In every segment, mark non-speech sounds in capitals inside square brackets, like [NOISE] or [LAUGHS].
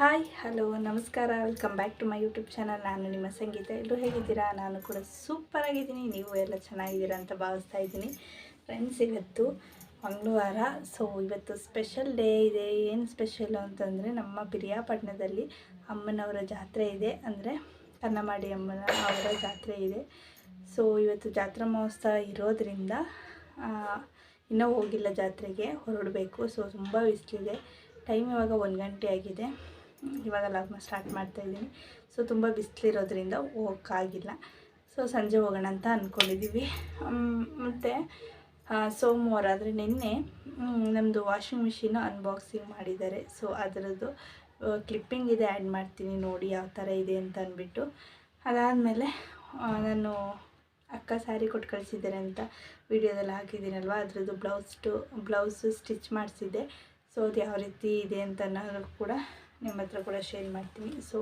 Hi, hello, ನಮಸ್ಕಾರ. Welcome back to my YouTube channel ನಾನು ನಿಮ್ಮ ಸಂಗೀತ. ಎಲ್ಲರೂ ಹೇಗಿದ್ದೀರಾ? ನಾನು ಕೂಡ ಸೂಪರ್ ಆಗಿದ್ದೀನಿ. ನೀವು ಎಲ್ಲ ಚೆನ್ನಾಗಿದ್ದೀರಾ ಅಂತ ಭಾವಿಸ್ತಾ ಇದ್ದೀನಿ. ಫ್ರೆಂಡ್ಸ್ ಇವತ್ತು ಮಂಗಳವಾರ. ಸೊ ಇವತ್ತು ಸ್ಪೆಷಲ್ ಡೇ ಇದೆ. ಏನು ಸ್ಪೆಷಲ್ ಅಂತಂದರೆ, ನಮ್ಮ ಪಿರಿಯಾಪಟ್ಟಣದಲ್ಲಿ ಅಮ್ಮನವರ ಜಾತ್ರೆ ಇದೆ. ಅಂದರೆ, ಕನ್ನಮಾಡಿ ಅಮ್ಮನ ಅವರ ಜಾತ್ರೆ ಇದೆ. ಸೊ ಇವತ್ತು ಜಾತ್ರಾ ಮಹೋತ್ಸವ ಇರೋದರಿಂದ ಇನ್ನೂ ಹೋಗಿಲ್ಲ ಜಾತ್ರೆಗೆ. ಹೊರಡಬೇಕು. ಸೊ ತುಂಬ ಬಿಸಿಲಿದೆ ಟೈಮ್ ಇವಾಗ ಒಂದು ಗಂಟೆ ಆಗಿದೆ. ಇವಾಗ ಲಾಗ್ನ ಸ್ಟಾರ್ಟ್ ಮಾಡ್ತಾ ಇದ್ದೀನಿ. ಸೊ ತುಂಬ ಬಿಸಿಲಿರೋದ್ರಿಂದ ಹೋಗೋಕ್ಕಾಗಿಲ್ಲ ಸೊ ಸಂಜೆ ಹೋಗೋಣ ಅಂತ ಅಂದ್ಕೊಂಡಿದ್ದೀವಿ ಮತ್ತು ಸೋಮವಾರ ಆದರೆ ನಿನ್ನೆ ನಮ್ಮದು ವಾಷಿಂಗ್ ಮಿಷಿನ್ ಅನ್ಬಾಕ್ಸಿಂಗ್ ಮಾಡಿದ್ದಾರೆ. ಸೊ ಅದರದ್ದು ಕ್ಲಿಪ್ಪಿಂಗ್ ಇದೆ ಆ್ಯಡ್ ಮಾಡ್ತೀನಿ ನೋಡಿ ಯಾವ ಥರ ಇದೆ ಅಂತ ಅಂದ್ಬಿಟ್ಟು ಅದಾದಮೇಲೆ ನಾನು ಅಕ್ಕ ಸ್ಯಾರಿ ಕೊಟ್ಟು ಕಳಿಸಿದ್ದಾರೆ ಅಂತ ವಿಡಿಯೋದಲ್ಲಿ ಹಾಕಿದ್ದೀನಲ್ವ? ಅದರದ್ದು ಬ್ಲೌಸ್ ಟು ಬ್ಲೌಸು ಸ್ಟಿಚ್ ಮಾಡಿಸಿದ್ದೆ. ಸೊ ಅದು ಯಾವ ರೀತಿ ಇದೆ ಅಂತ ನಾನು ಕೂಡ ನಿಮ್ಮ ಹತ್ರ ಕೂಡ ಶೇರ್ ಮಾಡ್ತೀನಿ. ಸೊ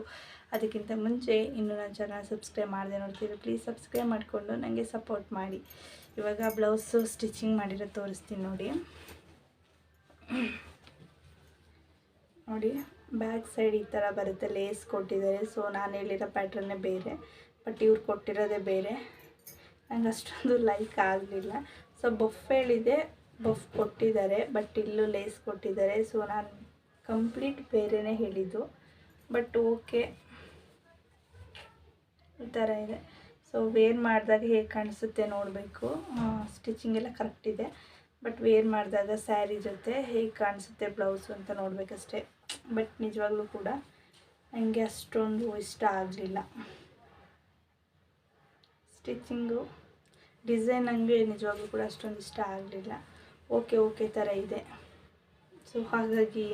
ಅದಕ್ಕಿಂತ ಮುಂಚೆ ಇನ್ನೂ ನನ್ನ ಚಾನಲ್ ಸಬ್ಸ್ಕ್ರೈಬ್ ಮಾಡಿದೆ ನೋಡ್ತೀರಿ ಪ್ಲೀಸ್ ಸಬ್ಸ್ಕ್ರೈಬ್ ಮಾಡಿಕೊಂಡು ನನಗೆ ಸಪೋರ್ಟ್ ಮಾಡಿ. ಇವಾಗ ಬ್ಲೌಸು ಸ್ಟಿಚಿಂಗ್ ಮಾಡಿರೋ ತೋರಿಸ್ತೀನಿ ನೋಡಿ. ನೋಡಿ ಬ್ಯಾಕ್ ಸೈಡ್ ಈ ಥರ ಬರುತ್ತೆ ಲೇಸ್ ಕೊಟ್ಟಿದ್ದಾರೆ. ಸೊ ನಾನು ಹೇಳಿರೋ ಪ್ಯಾಟ್ರನ್ನೇ ಬೇರೆ ಬಟ್ ಇವ್ರು ಕೊಟ್ಟಿರೋದೇ ಬೇರೆ. ನಂಗೆ ಅಷ್ಟೊಂದು ಲೈಕ್ ಆಗಲಿಲ್ಲ. ಸೊ ಬಫ್ ಹೇಳಿದೆ ಬಫ್ ಕೊಟ್ಟಿದ್ದಾರೆ ಬಟ್ ಇಲ್ಲೂ ಲೇಸ್ ಕೊಟ್ಟಿದ್ದಾರೆ. ಸೊ ನಾನು ಕಂಪ್ಲೀಟ್ ಬೇರೆನೇ ಹೇಳಿದ್ದು, ಬಟ್ ಓಕೆ. ಈ ಥರ ಇದೆ. ಸೊ ವೇರ್ ಮಾಡಿದಾಗ ಹೇಗೆ ಕಾಣಿಸುತ್ತೆ ನೋಡಬೇಕು. ಸ್ಟಿಚಿಂಗ್ ಎಲ್ಲ ಕರೆಕ್ಟ್ ಇದೆ. ಬಟ್ ವೇರ್ ಮಾಡಿದಾಗ ಸ್ಯಾರಿ ಜೊತೆ ಹೇಗೆ ಕಾಣಿಸುತ್ತೆ ಬ್ಲೌಸು ಅಂತ ನೋಡಬೇಕಷ್ಟೇ. ಬಟ್ ನಿಜವಾಗ್ಲೂ ಕೂಡ ನನಗೆ ಅಷ್ಟೊಂದು ಇಷ್ಟ ಆಗಲಿಲ್ಲ. ಸ್ಟಿಚಿಂಗು ಡಿಸೈನ್ ನನಗೆ ನಿಜವಾಗ್ಲೂ ಕೂಡ ಅಷ್ಟೊಂದು ಇಷ್ಟ ಆಗಲಿಲ್ಲ. ಓಕೆ ಓಕೆ ಥರ ಇದೆ. ಸೊ ಹಾಗಾಗಿ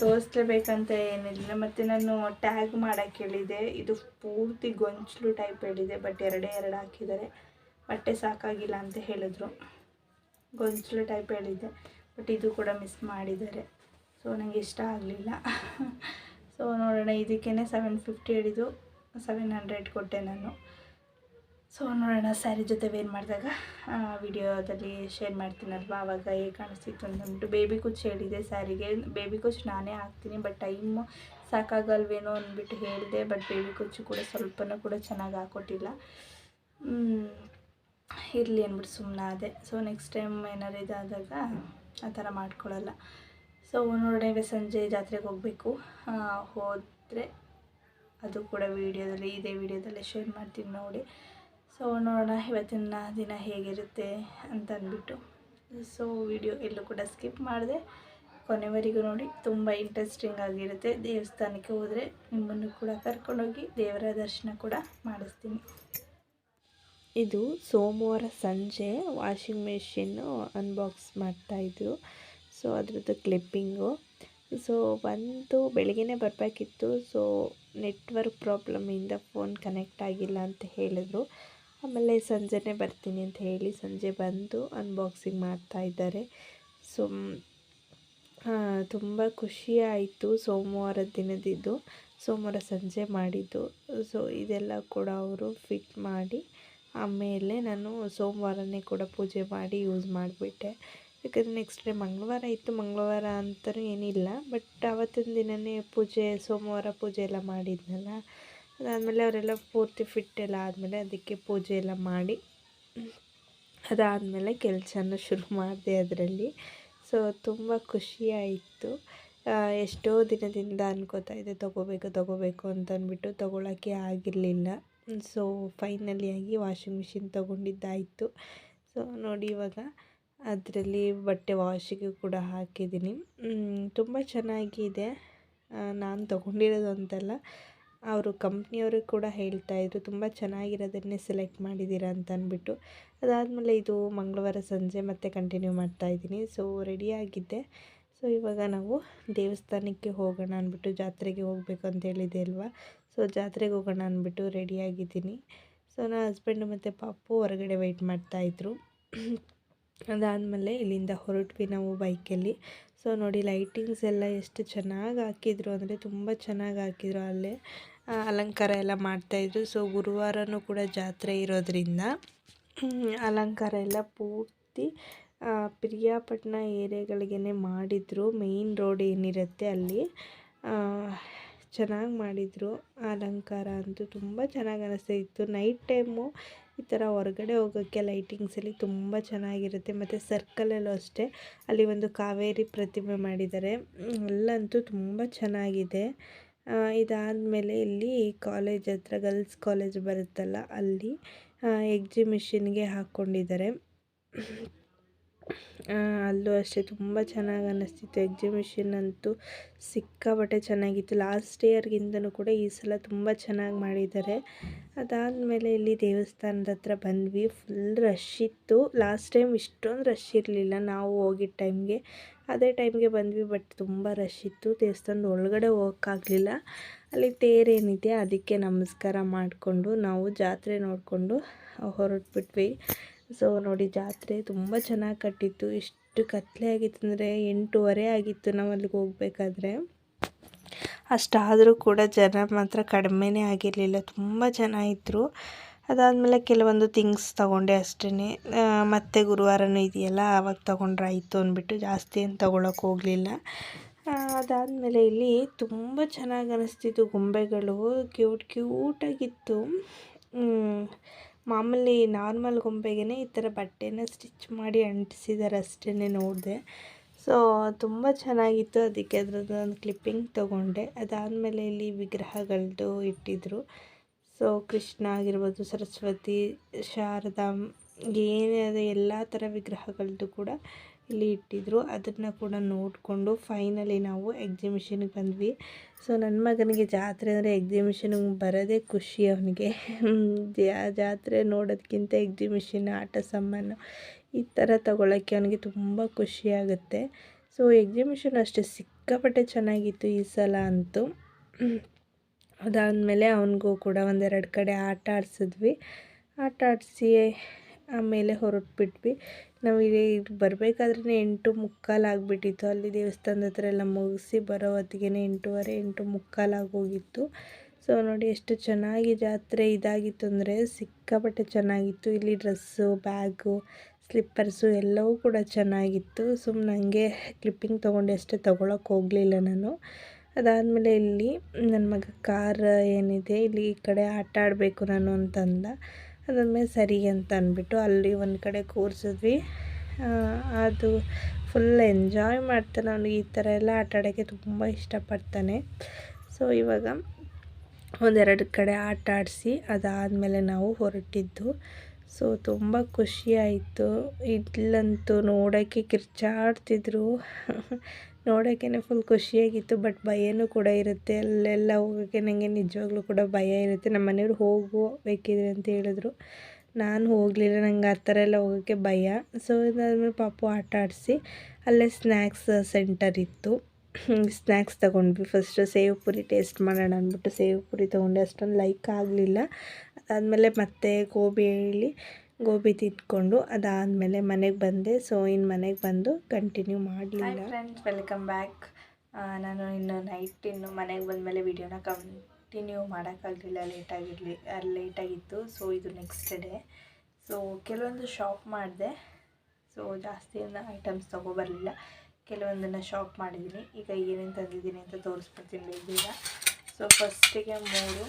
ತೋರಿಸ್ಲೇಬೇಕಂತ ಏನಿಲ್ಲ. ಮತ್ತು ನಾನು ಟ್ಯಾಗ್ ಮಾಡೋಕ್ಕೆ ಹೇಳಿದೆ. ಇದು ಪೂರ್ತಿ ಗೊಂಚಲು ಟೈಪ್ ಹೇಳಿದೆ ಬಟ್ ಎರಡೇ ಎರಡು ಹಾಕಿದ್ದಾರೆ. ಬಟ್ಟೆ ಸಾಕಾಗಿಲ್ಲ ಅಂತ ಹೇಳಿದ್ರು. ಗೊಂಚಲು ಟೈಪ್ ಹೇಳಿದ್ದೆ ಬಟ್ ಇದು ಕೂಡ ಮಿಸ್ ಮಾಡಿದ್ದಾರೆ. ಸೊ ನನಗೆ ಇಷ್ಟ ಆಗಲಿಲ್ಲ. ಸೊ [LAUGHS] ನೋಡೋಣ ಇದಕ್ಕೇ ಸೆವೆನ್ ಫಿಫ್ಟಿ ಹೇಳಿದ್ದು ಸೆವೆನ್ ಹಂಡ್ರೆಡ್ ಕೊಟ್ಟೆ ನಾನು. ಸೊ ನೋಡೋಣ, ಸ್ಯಾರಿ ಜೊತೆ ಏನು ಮಾಡಿದಾಗ ವಿಡಿಯೋದಲ್ಲಿ ಶೇರ್ ಮಾಡ್ತೀನಲ್ವಾ? ಆವಾಗ ಹೇಗೆ ಕಾಣಿಸ್ತಿತ್ತು ಅಂತಂದ್ಬಿಟ್ಟು ಬೇಬಿ ಕುಚ್ಚು ಹೇಳಿದೆ ಸ್ಯಾರಿಗೆ. ಬೇಬಿ ಕುಚ್ಚು ನಾನೇ ಹಾಕ್ತೀನಿ ಬಟ್ ಟೈಮು ಸಾಕಾಗಲ್ವೇನೋ ಅಂದ್ಬಿಟ್ಟು ಹೇಳಿದೆ ಬಟ್ ಬೇಬಿ ಕುಚ್ಚು ಕೂಡ ಸ್ವಲ್ಪನೂ ಕೂಡ ಚೆನ್ನಾಗಿ ಹಾಕ್ಕೊಟ್ಟಿಲ್ಲ ಇರಲಿ ಅಂದ್ಬಿಟ್ಟು ಸುಮ್ಮನೆ ಅದೇ ಸೊ ನೆಕ್ಸ್ಟ್ ಟೈಮ್ ಏನಾರು ಇದಾದಾಗ ಆ ಥರ ಮಾಡ್ಕೊಳ್ಳಲ್ಲ. ಸೊ ನೋಡೋಣ ಸಂಜೆ ಜಾತ್ರೆಗೆ ಹೋಗಬೇಕು. ಹೋದರೆ ಅದು ಕೂಡ ವೀಡಿಯೋದಲ್ಲಿ, ಇದೇ ವಿಡಿಯೋದಲ್ಲಿ ಶೇರ್ ಮಾಡ್ತೀನಿ ನೋಡಿ. ಸೊ ನೋಡೋಣ ಇವತ್ತಿನ ದಿನ ಹೇಗಿರುತ್ತೆ ಅಂತ ಅಂದ್ಬಿಟ್ಟು ಸೊ ವಿಡಿಯೋ ಎಲ್ಲೂ ಕೂಡ ಸ್ಕಿಪ್ ಮಾಡಿದೆ. ಕೊನೆವರೆಗೂ ನೋಡಿ, ತುಂಬ ಇಂಟ್ರೆಸ್ಟಿಂಗ್ ಆಗಿರುತ್ತೆ. ದೇವಸ್ಥಾನಕ್ಕೆ ಹೋದರೆ ನಿಮ್ಮನ್ನು ಕೂಡ ಕರ್ಕೊಂಡೋಗಿ ದೇವರ ದರ್ಶನ ಕೂಡ ಮಾಡಿಸ್ತೀನಿ. ಇದು ಸೋಮವಾರ ಸಂಜೆ ವಾಷಿಂಗ್ ಮೆಷಿನ್ನು ಅನ್ಬಾಕ್ಸ್ ಮಾಡ್ತಾಯಿದ್ರು ಸೊ ಅದರದ್ದು ಕ್ಲಿಪ್ಪಿಂಗು ಸೊ ಬಂದು ಬೆಳಗ್ಗೆನೇ ಬರಬೇಕಿತ್ತು. ಸೊ ನೆಟ್ವರ್ಕ್ ಪ್ರಾಬ್ಲಮಿಂದ ಫೋನ್ ಕನೆಕ್ಟ್ ಆಗಿಲ್ಲ ಅಂತ ಹೇಳಿದ್ರು. ಆಮೇಲೆ ಸಂಜೆನೇ ಬರ್ತೀನಿ ಅಂತ ಹೇಳಿ ಸಂಜೆ ಬಂದು ಅನ್ಬಾಕ್ಸಿಂಗ್ ಮಾಡ್ತಾ ಇದ್ದಾರೆ. ಸೊ ತುಂಬ ಖುಷಿ ಆಯಿತು ಸೋಮವಾರ ದಿನದಿದ್ದು. ಸೋಮವಾರ ಸಂಜೆ ಮಾಡಿದ್ದು. ಸೊ ಇದೆಲ್ಲ ಕೂಡ ಅವರು ಫಿಟ್ ಮಾಡಿ, ಆಮೇಲೆ ನಾನು ಸೋಮವಾರನೇ ಕೂಡ ಪೂಜೆ ಮಾಡಿ ಯೂಸ್ ಮಾಡಿಬಿಟ್ಟೆ. ಯಾಕಂದರೆ ನೆಕ್ಸ್ಟ್ ಡೇ ಮಂಗಳವಾರ ಇತ್ತು. ಮಂಗಳವಾರ ಅಂತಲೂ ಏನಿಲ್ಲ. ಬಟ್ ಆವತ್ತಿನ ದಿನವೇ ಪೂಜೆ, ಸೋಮವಾರ ಪೂಜೆ ಎಲ್ಲ ಮಾಡಿದ್ನಲ್ಲ. ಅದಾದಮೇಲೆ ಅವರೆಲ್ಲ ಪೂರ್ತಿ ಫಿಟ್ ಎಲ್ಲ ಆದಮೇಲೆ ಅದಕ್ಕೆ ಪೂಜೆ ಎಲ್ಲ ಮಾಡಿ ಅದಾದಮೇಲೆ ಕೆಲಸನ ಶುರು ಮಾಡಿದೆ ಅದರಲ್ಲಿ. ಸೊ ತುಂಬ ಖುಷಿಯಾಯಿತು ಎಷ್ಟೋ ದಿನದಿಂದ ಅನ್ಕೋತಾ ಇದ್ದೆ ತೊಗೋಬೇಕು ತೊಗೋಬೇಕು ಅಂತ ಅಂದ್ಬಿಟ್ಟು ತೊಗೊಳಕ್ಕೆ ಆಗಿರಲಿಲ್ಲ. ಸೊ ಆಗಿ ವಾಷಿಂಗ್ ಮಿಷಿನ್ ತೊಗೊಂಡಿದ್ದಾಯಿತು. ಸೊ ನೋಡಿ ಇವಾಗ ಅದರಲ್ಲಿ ಬಟ್ಟೆ ವಾಶಿಗೆ ಕೂಡ ಹಾಕಿದ್ದೀನಿ. ತುಂಬ ಚೆನ್ನಾಗಿದೆ. ನಾನು ತೊಗೊಂಡಿರೋದು ಅಂತಲ್ಲ. ಅವರು ಕಂಪ್ನಿಯವರು ಕೂಡ ಹೇಳ್ತಾ ಇದ್ರು, ತುಂಬ ಚೆನ್ನಾಗಿರೋದನ್ನೇ ಸೆಲೆಕ್ಟ್ ಮಾಡಿದ್ದೀರ? ಅಂತ ಅಂದ್ಬಿಟ್ಟು. ಅದಾದಮೇಲೆ ಇದು ಮಂಗಳವಾರ ಸಂಜೆ ಮತ್ತೆ ಕಂಟಿನ್ಯೂ ಮಾಡ್ತಾ ಇದ್ದೀನಿ. ಸೊ ರೆಡಿಯಾಗಿದ್ದೆ ಸೊ ಇವಾಗ ನಾವು ದೇವಸ್ಥಾನಕ್ಕೆ ಹೋಗೋಣ ಅಂದ್ಬಿಟ್ಟು ಜಾತ್ರೆಗೆ ಹೋಗಬೇಕು ಅಂತ ಹೇಳಿದೆ ಅಲ್ವಾ? ಸೊ ಜಾತ್ರೆಗೆ ಹೋಗೋಣ ಅಂದ್ಬಿಟ್ಟು ರೆಡಿಯಾಗಿದ್ದೀನಿ ಸೊ ನನ್ನ ಹಸ್ಬೆಂಡು ಮತ್ತು ಪಾಪು ಹೊರಗಡೆ ವೆಯ್ಟ್ ಮಾಡ್ತಾಯಿದ್ರು ಅದಾದಮೇಲೆ ಇಲ್ಲಿಂದ ಹೊರಟ್ವಿ ನಾವು ಬೈಕಲ್ಲಿ ಸೊ ನೋಡಿ ಲೈಟಿಂಗ್ಸ್ ಎಲ್ಲ ಎಷ್ಟು ಚೆನ್ನಾಗಿ ಹಾಕಿದ್ರು ಅಂದರೆ ತುಂಬ ಚೆನ್ನಾಗಿ ಹಾಕಿದ್ರು ಅಲ್ಲೇ. ಅಲಂಕಾರ ಎಲ್ಲ ಮಾಡ್ತಾಯಿದ್ರು ಸೊ ಗುರುವಾರನೂ ಕೂಡ ಜಾತ್ರೆ ಇರೋದ್ರಿಂದ ಅಲಂಕಾರ ಎಲ್ಲ ಪೂರ್ತಿ ಪ್ರಿಯಾಪಟ್ಟಣ ಪಿರಿಯಾಪಟ್ಟಣ ಏರಿಯಾಗಳಿಗೇ ಮಾಡಿದ್ರು. ಮೇಯ್ನ್ ರೋಡ್ ಏನಿರುತ್ತೆ ಅಲ್ಲಿ. ಚೆನ್ನಾಗಿ ಮಾಡಿದರು. ಅಲಂಕಾರ ಅಂತೂ ತುಂಬ ಚೆನ್ನಾಗಿ ಅನ್ನಿಸ್ತಾ ಇತ್ತು. ನೈಟ್ ಟೈಮು ಈ ಥರ ಹೊರಗಡೆ ಹೋಗೋಕ್ಕೆ ಲೈಟಿಂಗ್ಸಲ್ಲಿ ತುಂಬ ಚೆನ್ನಾಗಿರುತ್ತೆ. ಮತ್ತು ಸರ್ಕಲಲ್ಲೂ ಅಷ್ಟೇ ಅಲ್ಲಿ ಒಂದು ಕಾವೇರಿ ಪ್ರತಿಮೆ ಮಾಡಿದ್ದಾರೆ. ಎಲ್ಲಂತೂ ತುಂಬ ಚೆನ್ನಾಗಿದೆ. ಇದಾದಮೇಲೆ ಇಲ್ಲಿ ಕಾಲೇಜ್ ಹತ್ರ, ಗರ್ಲ್ಸ್ ಕಾಲೇಜ್ ಬರುತ್ತಲ್ಲ, ಅಲ್ಲಿ ಎಕ್ಸಿಮಿಷನ್ಗೆ ಹಾಕ್ಕೊಂಡಿದ್ದಾರೆ. ಅಲ್ಲೂ ಅಷ್ಟೇ ತುಂಬ ಚೆನ್ನಾಗಿ ಅನ್ನಿಸ್ತಿತ್ತು. ಎಕ್ಸಿಮಿಷನ್ ಅಂತೂ ಸಿಕ್ಕಾಪಟ್ಟೆ ಚೆನ್ನಾಗಿತ್ತು. ಲಾಸ್ಟ್ ಇಯರ್ಗಿಂತನೂ ಕೂಡ ಈ ಸಲ ತುಂಬ ಚೆನ್ನಾಗಿ ಮಾಡಿದ್ದಾರೆ. ಅದಾದಮೇಲೆ ಇಲ್ಲಿ ದೇವಸ್ಥಾನದ ಹತ್ರ ಬಂದ್ವಿ. ಫುಲ್ ರಶ್ ಇತ್ತು. ಲಾಸ್ಟ್ ಟೈಮ್ ಇಷ್ಟೊಂದು ರಶ್ ಇರಲಿಲ್ಲ. ನಾವು ಹೋಗಿದ್ದ ಟೈಮ್ಗೆ ಅದೇ ಟೈಮ್ಗೆ ಬಂದ್ವಿ ಬಟ್ ತುಂಬ ರಶ್ ಇತ್ತು. ದೇವಸ್ಥಾನದ ಒಳಗಡೆ ಹೋಗೋಕ್ಕಾಗಲಿಲ್ಲ. ಅಲ್ಲಿ ತೇರೇನಿದೆ ಅದಕ್ಕೆ ನಮಸ್ಕಾರ ಮಾಡಿಕೊಂಡು ನಾವು ಜಾತ್ರೆ ನೋಡಿಕೊಂಡು ಹೊರಟ್ಬಿಟ್ವಿ. ಸೊ ನೋಡಿ ಜಾತ್ರೆ ತುಂಬ ಚೆನ್ನಾಗಿ ಕಟ್ಟಿತ್ತು. ಎಷ್ಟು ಕತ್ಲೆ ಆಗಿತ್ತು ಅಂದರೆ ಎಂಟೂವರೆ ಆಗಿತ್ತು ನಾವು ಅಲ್ಲಿಗೆ ಹೋಗ್ಬೇಕಾದ್ರೆ. ಅಷ್ಟಾದರೂ ಕೂಡ ಜನ ಮಾತ್ರ ಕಡಿಮೆನೇ ಆಗಿರಲಿಲ್ಲ. ತುಂಬ ಜನ ಇದ್ದರು ಅದಾದಮೇಲೆ ಕೆಲವೊಂದು ಥಿಂಗ್ಸ್ ತೊಗೊಂಡೆ ಅಷ್ಟೇ ಮತ್ತೆ ಗುರುವಾರನೂ ಇದೆಯಲ್ಲ, ಆವಾಗ ತೊಗೊಂಡ್ರೆ ಆಯಿತು ಅಂದ್ಬಿಟ್ಟು ಜಾಸ್ತಿ ಏನು ತೊಗೊಳಕ್ಕೆ ಹೋಗಲಿಲ್ಲ. ಅದಾದಮೇಲೆ ಇಲ್ಲಿ ತುಂಬ ಚೆನ್ನಾಗಿ ಅನ್ನಿಸ್ತಿತ್ತು ಗೊಂಬೆಗಳು. ಕ್ಯೂಟ್, ಕ್ಯೂಟಾಗಿತ್ತು. ಮಾಮೂಲಿ ನಾರ್ಮಲ್ ಗೊಂಬೆಗೆ ಈ ಥರ ಬಟ್ಟೆನ ಸ್ಟಿಚ್ ಮಾಡಿ ಅಂಟಿಸಿದ್ದಾರೆ ಅಷ್ಟೇ ನೋಡಿದೆ. ಸೊ, ತುಂಬ ಚೆನ್ನಾಗಿತ್ತು ಅದಕ್ಕೆ ಅದ್ರದ್ದು ಒಂದು ಕ್ಲಿಪ್ಪಿಂಗ್ ತೊಗೊಂಡೆ. ಅದಾದಮೇಲೆ ಇಲ್ಲಿ ವಿಗ್ರಹಗಳದ್ದು ಇಟ್ಟಿದ್ದರು ಸೊ, ಕೃಷ್ಣ ಆಗಿರ್ಬೋದು, ಸರಸ್ವತಿ, ಶಾರದಾ, ಏನೇ ಅದೇ ಎಲ್ಲ ಥರ ವಿಗ್ರಹಗಳದ್ದು ಕೂಡ ಇಲ್ಲಿ ಇಟ್ಟಿದ್ರು. ಅದನ್ನು ಕೂಡ ನೋಡಿಕೊಂಡು ಫೈನಲಿ ನಾವು ಎಕ್ಸಿಮಿಷನ್ಗೆ ಬಂದ್ವಿ. ಸೊ ನನ್ನ ಮಗನಿಗೆ ಜಾತ್ರೆ ಅಂದರೆ ಎಕ್ಸಿಬಿಷನ್ಗೆ ಬರೋದೇ ಖುಷಿ ಅವನಿಗೆ. ಜಾತ್ರೆ ನೋಡೋದಕ್ಕಿಂತ ಎಕ್ಸಿಮಿಷನ್ ಆಟ ಸಾಮಾನು ಈ ಥರ ತೊಗೊಳಕ್ಕೆ ಅವನಿಗೆ ತುಂಬ ಖುಷಿಯಾಗುತ್ತೆ ಸೊ ಎಕ್ಸಿಮಿಷನ್ ಅಷ್ಟೇ ಸಿಕ್ಕಾಪಟ್ಟೆ ಚೆನ್ನಾಗಿತ್ತು ಈ ಸಲ ಅಂತೂ. ಅದಾದಮೇಲೆ ಅವನಿಗೂ ಕೂಡ ಒಂದೆರಡು ಕಡೆ ಆಟ ಆಡಿಸಿದ್ವಿ. ಆಟ ಆಡಿಸಿ ಆಮೇಲೆ ಹೊರಟ್ಬಿಟ್ವಿ. ನಾವು ಇಲ್ಲಿ ಬರಬೇಕಾದ್ರೆ ಎಂಟು ಮುಕ್ಕಾಲು ಆಗಿಬಿಟ್ಟಿತ್ತು. ಅಲ್ಲಿ ದೇವಸ್ಥಾನದ ಹತ್ರ ಎಲ್ಲ ಮುಗಿಸಿ ಬರೋ ಹೊತ್ತಿಗೆ ಎಂಟೂವರೆ, ಎಂಟು ಮುಕ್ಕಾಲು ಆಗೋಗಿತ್ತು ಸೊ ನೋಡಿ ಎಷ್ಟು ಚೆನ್ನಾಗಿ ಜಾತ್ರೆ ಇದಾಗಿತ್ತು ಅಂದರೆ ಸಿಕ್ಕಾಪಟ್ಟೆ ಚೆನ್ನಾಗಿತ್ತು. ಇಲ್ಲಿ ಡ್ರೆಸ್ಸು, ಬ್ಯಾಗು, ಸ್ಲಿಪ್ಪರ್ಸು ಎಲ್ಲವೂ ಕೂಡ ಚೆನ್ನಾಗಿತ್ತು. ಸುಮ್ಮನೆ ನನಗೆ ಕ್ಲಿಪ್ಪಿಂಗ್ ತೊಗೊಂಡು, ಅಷ್ಟೇ ತೊಗೊಳಕ್ಕೆ ಹೋಗಲಿಲ್ಲ ನಾನು. ಅದಾದಮೇಲೆ ಇಲ್ಲಿ ನನ್ನ ಮಗ ಕಾರ್ ಏನಿದೆ, ಇಲ್ಲಿ ಈ ಕಡೆ ಆಟ ಆಡಬೇಕು ನಾನು ಅಂತಂದ. ಅದಾದಮೇಲೆ ಸರಿ ಅಂತ ಅಂದ್ಬಿಟ್ಟು ಅಲ್ಲಿ ಒಂದು ಕಡೆ ಕೂರಿಸಿದ್ವಿ. ಅದು ಫುಲ್ ಎಂಜಾಯ್ ಮಾಡ್ತಾನೆ ಅವನು. ಈ ಥರ ಎಲ್ಲ ಆಟ ಆಡೋಕ್ಕೆ ತುಂಬ ಇಷ್ಟಪಡ್ತಾನೆ. ಸೊ ಇವಾಗ ಒಂದೆರಡು ಕಡೆ ಆಟ ಆಡಿಸಿ ಅದಾದಮೇಲೆ ನಾವು ಹೊರಟಿದ್ದು. ಸೊ, ತುಂಬ ಖುಷಿ ಆಯಿತು. ಇಲ್ಲಂತೂ ನೋಡೋಕ್ಕೆ ಕಿರ್ಚಾಡ್ತಿದ್ರು. ನೋಡೋಕ್ಕೇ ಫುಲ್ ಖುಷಿಯಾಗಿತ್ತು ಬಟ್ ಭಯನೂ ಕೂಡ ಇರುತ್ತೆ. ಅಲ್ಲೆಲ್ಲ ಹೋಗೋಕ್ಕೆ ನನಗೆ ನಿಜವಾಗ್ಲೂ ಕೂಡ ಭಯ ಇರುತ್ತೆ. ನಮ್ಮ ಮನೆಯವ್ರು ಹೋಗು ಅಂತ ಹೇಳಿದ್ರು. ನಾನು ಹೋಗಲಿಲ್ಲ, ನಂಗೆ ಆ ಥರ ಎಲ್ಲ ಹೋಗೋಕ್ಕೆ ಭಯ. ಸೊ ಇದಾದ್ಮೇಲೆ ಪಾಪು ಆಟ ಆಡಿಸಿ, ಅಲ್ಲೇ ಸ್ನ್ಯಾಕ್ಸ್ ಸೆಂಟರ್ ಇತ್ತು. ಸ್ನ್ಯಾಕ್ಸ್ ತೊಗೊಂಡ್ವಿ. ಫಸ್ಟು ಸೇವ್ ಪುರಿ ಟೇಸ್ಟ್ ಮಾಡೋಣ ಅಂದ್ಬಿಟ್ಟು ಸೇವ್ ಪುರಿ ತೊಗೊಂಡೆ. ಅಷ್ಟೊಂದು ಲೈಕ್ ಆಗಲಿಲ್ಲ. ಅದಾದಮೇಲೆ ಮತ್ತೆ ಗೋಬಿ ಹೇಳಿ, ಗೋಬಿ ತಿಂದ್ಕೊಂಡು ಅದಾದಮೇಲೆ ಮನೆಗೆ ಬಂದೆ. ಸೊ ಇನ್ನು ಮನೆಗೆ ಬಂದು ಕಂಟಿನ್ಯೂ ಮಾಡಲಿಲ್ಲ. ಫ್ರೆಂಡ್ಸ್ ವೆಲ್ಕಮ್ ಬ್ಯಾಕ್ ನಾನು ಇನ್ನು ನೈಟ್ ಇನ್ನು ಮನೆಗೆ ಬಂದಮೇಲೆ ವಿಡಿಯೋನ ಕಂಟಿನ್ಯೂ ಮಾಡೋಕ್ಕಾಗಲಿಲ್ಲ. ಲೇಟಾಗಿರಲಿ ಲೇಟಾಗಿತ್ತು ಸೊ ಇದು ನೆಕ್ಸ್ಟ್ ಡೇ ಸೊ ಕೆಲವೊಂದು ಶಾಪ್ ಮಾಡಿದೆ. ಸೊ ಜಾಸ್ತಿ ಐಟಮ್ಸ್ ತೊಗೊಬರಲಿಲ್ಲ ಕೆಲವೊಂದನ್ನು ಶಾಪ್ ಮಾಡಿದ್ದೀನಿ ಈಗ ಏನೇನು ತಂದಿದ್ದೀನಿ ಅಂತ ತೋರಿಸ್ಬಿಡ್ತೀನಿ ಬೇಗ ಸೊ ಫಸ್ಟಿಗೆ ಮೂರು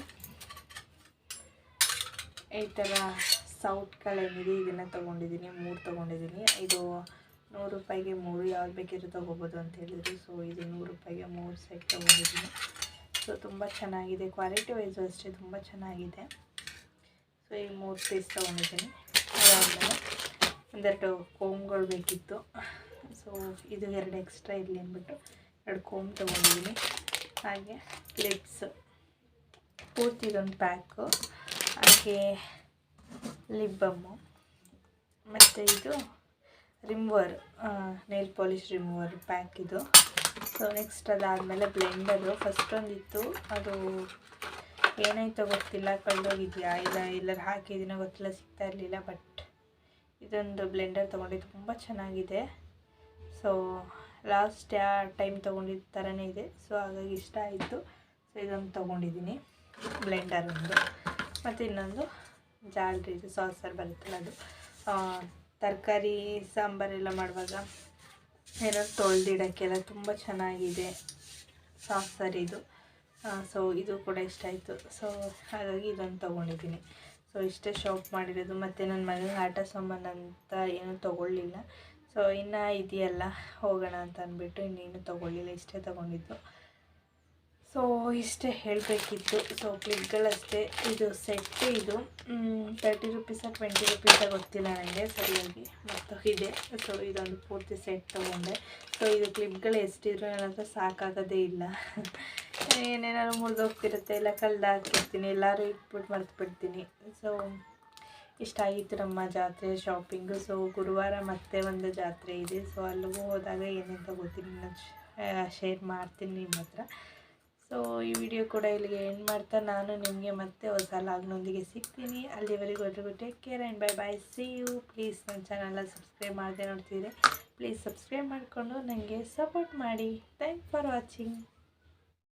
ಈ ಥರ ಸೌಟ್ಗಳೇನಿದೆ ಇದನ್ನು ತೊಗೊಂಡಿದ್ದೀನಿ ಮೂರು ತೊಗೊಂಡಿದ್ದೀನಿ ಇದು ನೂರು ರೂಪಾಯಿಗೆ ಮೂರು ಯಾವ್ದು ಬೇಕಿದ್ರು ತೊಗೋಬೋದು ಅಂತ ಹೇಳಿದ್ರು. ಸೊ ಇದು ನೂರು ರೂಪಾಯಿಗೆ ಮೂರು ಸೆಟ್ ತೊಗೊಂಡಿದ್ದೀನಿ ಸೊ ತುಂಬ ಚೆನ್ನಾಗಿದೆ. ಕ್ವಾಲಿಟಿ ವೈಸು ಅಷ್ಟೇ, ತುಂಬ ಚೆನ್ನಾಗಿದೆ. ಸೊ ಈ ಮೂರು ಪೀಸ್ ತೊಗೊಂಡಿದ್ದೀನಿ ಅದಾದಮೇಲೆ ಒಂದೆರಡು ಕೋಮ್ಗಳು ಬೇಕಿತ್ತು. ಸೊ ಇದು ಎರಡು ಎಕ್ಸ್ಟ್ರಾ ಇರಲಿ ಅಂದ್ಬಿಟ್ಟು ಎರಡು ಕೋಮ್ ತೊಗೊಂಡಿದ್ದೀನಿ ಹಾಗೆ ಕ್ಲಿಪ್ಸ್ ಪೂರ್ತಿ ಇದೊಂದು ಪ್ಯಾಕು ಹಾಗೆ ಲಿಬ್ಬಮ್ಮು ಮತ್ತು ಇದು remover nail polish remover pack ಇದು. ಸೊ ನೆಕ್ಸ್ಟ್ ಅದಾದಮೇಲೆ ಬ್ಲೆಂಡರು ಫಸ್ಟ್ ಒಂದಿತ್ತು. ಅದು ಏನಾಯ್ತೋ ಗೊತ್ತಿಲ್ಲ. ಕಳೆದೋಗಿದೆಯಾ ಇಲ್ಲ? ಎಲ್ಲರೂ ಹಾಕಿದ್ದೀನೋ ಗೊತ್ತಿಲ್ಲ. ಸಿಗ್ತಾ ಇರಲಿಲ್ಲ ಬಟ್ ಇದೊಂದು ಬ್ಲೆಂಡರ್ ತೊಗೊಂಡಿದ್ದು ತುಂಬ ಚೆನ್ನಾಗಿದೆ. ಸೊ ಲಾಸ್ಟ್ ಯಾ ಟೈಮ್ ತೊಗೊಂಡಿದ್ದ ಥರನೇ ಇದೆ. ಸೊ ಹಾಗಾಗಿ ಇಷ್ಟ ಆಯಿತು. ಸೊ ಇದೊಂದು ತೊಗೊಂಡಿದ್ದೀನಿ. ಬ್ಲೆಂಡರ್ ಒಂದು. ಮತ್ತು ಇನ್ನೊಂದು ಜಾಲ್ರಿ ಇದು ಸಾಸರ್ ಬರುತ್ತಲ್ಲ ಅದು. ತರಕಾರಿ ಸಾಂಬಾರೆಲ್ಲ ಮಾಡುವಾಗ ಏನಾದ್ರು ತೊಳೆದಿಡೋಕ್ಕೆಲ್ಲ ತುಂಬ ಚೆನ್ನಾಗಿದೆ ಸಾಸರ್ ಸರಿ ಇದು. ಸೊ ಇದು ಕೂಡ ಇಷ್ಟ ಆಯಿತು. ಸೊ ಹಾಗಾಗಿ ಇದೊಂದು ತೊಗೊಂಡಿದ್ದೀನಿ. ಸೊ ಇಷ್ಟೇ ಶಾಪ್ ಮಾಡಿರೋದು. ಮತ್ತು ನನ್ನ ಮಗನಿಗೆ ಆಟ ಸಾಮಾನು ಅಂತ ಏನೂ ತೊಗೊಳ್ಳಿಲ್ಲ. ಸೊ ಇನ್ನೂ ಇದೆಯಲ್ಲ, ಹೋಗೋಣ ಅಂತ ಅಂದ್ಬಿಟ್ಟು ಇನ್ನೇನು ತೊಗೊಳ್ಳಿಲ್ಲ, ಇಷ್ಟೇ ತೊಗೊಂಡಿದ್ದು. ಸೊ ಇಷ್ಟೇ ಹೇಳಬೇಕಿತ್ತು. ಸೊ ಕ್ಲಿಪ್ಗಳಷ್ಟೇ ಇದು ಸೆಟ್ ಇದು. ತರ್ಟಿ ರುಪೀಸ ಟ್ವೆಂಟಿ ರುಪೀಸ ಗೊತ್ತಿಲ್ಲ ನನಗೆ. ಸರಿಯಾಗಿ ಮತ್ತು ಇದೆ ಸೊ ಇದೊಂದು ಪೂರ್ತಿ ಸೆಟ್ ತೊಗೊಂಡೆ. ಸೊ ಇದು ಕ್ಲಿಪ್ಗಳು ಎಷ್ಟಿದ್ರು ನನ್ನ ಸಾಕಾಗೋದೇ ಇಲ್ಲ. ಏನೇನಾದ್ರು ಮುರಿದೋಗ್ತಿರುತ್ತೆ, ಇಲ್ಲ ಕಳ್ದು ಹಾಕಿರ್ತೀನಿ ಎಲ್ಲರೂ ಇಟ್ಬಿಟ್ಟು ಮರ್ತುಬಿಡ್ತೀನಿ. ಸೊ ಇಷ್ಟ ಆಯಿತು ನಮ್ಮ ಜಾತ್ರೆ ಶಾಪಿಂಗು ಸೊ ಗುರುವಾರ ಮತ್ತೆ ಒಂದು ಜಾತ್ರೆ ಇದೆ. ಸೊ ಅಲ್ಲಿಗೂ ಹೋದಾಗ ಏನೇನು ತಗೋತೀನಿ ಶೇರ್ ಮಾಡ್ತೀನಿ ನಿಮ್ಮ ಹತ್ರ. ಸೊ ಈ ವಿಡಿಯೋ ಕೂಡ ಇಲ್ಲಿಗೆ ಎಂಡ್ ಮಾಡ್ತಾ ನಾನು ನಿಮಗೆ ಮತ್ತೆ ಹೊಸ ಲಾಗ್ನೊಂದಿಗೆ ಸಿಗ್ತೀನಿ. ಅಲ್ಲಿವರೆಗೂ ಎಲ್ರಿಗೂ take care and bye bye see you please ನನ್ನ ಚಾನಲ್ನ ಸಬ್ಸ್ಕ್ರೈಬ್ ಮಾಡದೆ ನೋಡ್ತಿದ್ರೆ. ಪ್ಲೀಸ್ ಸಬ್ಸ್ಕ್ರೈಬ್ ಮಾಡಿಕೊಂಡು ನನಗೆ ಸಪೋರ್ಟ್ ಮಾಡಿ. Thank for watching